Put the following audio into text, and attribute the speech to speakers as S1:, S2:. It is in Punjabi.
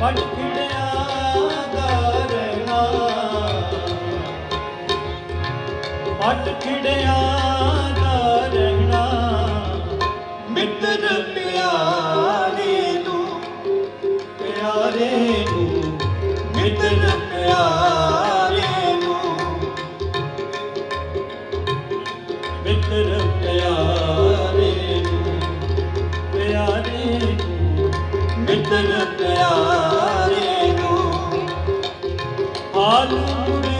S1: ਪੜ ਖਿੜਿਆ ਦਾ ਰਹਿਣਾ ਮਿੱਤਰ ਪਿਆਰੇ ਨੂੰ ਪਿਆਰੇ ਨੂੰ ਮਿੱਤਰ ਪਿਆਰੇ ਨੂੰ ਮਿੱਤਰ ਪਿਆਰੇ ਨੂੰ ਪਿਆਰੇ ਨੂੰ ਮਿੱਤਰ ਪਿਆਰੇ ਹਾਲ ਮੁਰੀਦਾਂ